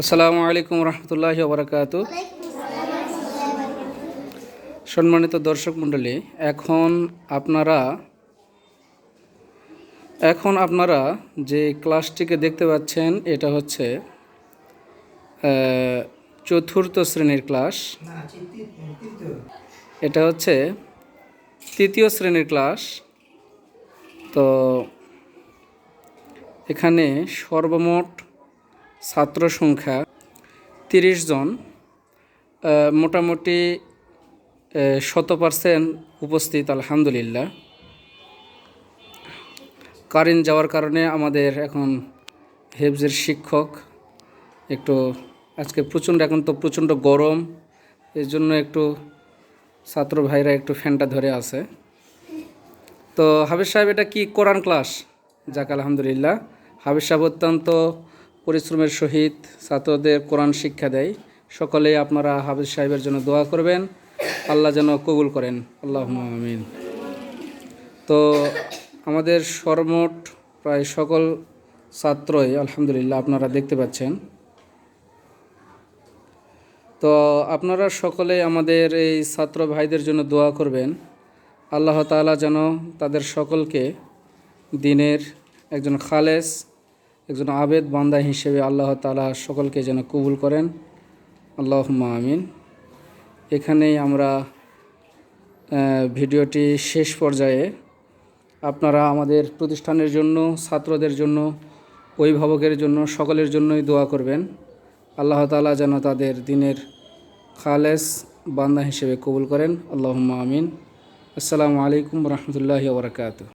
আসসালামু আলাইকুম রহমতুল্লাহি ওবরাকাত। সম্মানিত দর্শক মণ্ডলী, এখন আপনারা এখন আপনারা যে ক্লাসটিকে দেখতে পাচ্ছেন, এটা হচ্ছে চতুর্থ শ্রেণির ক্লাস। এটা হচ্ছে তৃতীয় শ্রেণির ক্লাস। তো এখানে সর্বমোট ছাত্র সংখ্যা তিরিশ জন মোটামুটি শত পার্সেন্ট উপস্থিত, আলহামদুলিল্লাহ। কারেন্ট যাওয়ার কারণে আমাদের এখন হেফজের শিক্ষক একটু, আজকে প্রচণ্ড, এখন তো প্রচণ্ড গরম এর জন্য একটু ছাত্র ভাইরা একটু ফ্যানটা ধরে আছে। তো হাবিজ সাহেব, এটা কি কোরআন ক্লাস? যাক, আলহামদুলিল্লাহ। হাবিজ সাহেব অত্যন্ত পরিশ্রমের সহিত ছাত্রদের কোরআন শিক্ষা দেয়। সকলেই আপনারা হাবিজ সাহেবের জন্য দোয়া করবেন। আল্লাহ যেন কবুল করেন। আল্লাহ আমিন। তো আমাদের সর্বমোট প্রায় সকল ছাত্রই আলহামদুলিল্লাহ আপনারা দেখতে পাচ্ছেন। তো আপনারা সকলে আমাদের এই ছাত্র ভাইদের জন্য দোয়া করবেন। আল্লাহ তাআলা যেন তাদের সকলকে দিনের একজন খালেস একজন আবেদ বান্দা হিসেবে আল্লাহ তাআলা সকলকে যেন কবুল করেন। আল্লাহ আমিন। এখানেই আমরা ভিডিওটি শেষ পর্যায়ে আপনারা আমাদের প্রতিষ্ঠানের জন্য, ছাত্রদের জন্য, অভিভাবকের জন্য, সকলের জন্যই দোয়া করবেন। আল্লাহ তাআলা যেন তাদের দিনের খালেস বান্দা হিসেবে কবুল করেন। আল্লাহ আমিন। আসসালামু আলাইকুম রহমতুল্লাহি ওবরাকাতু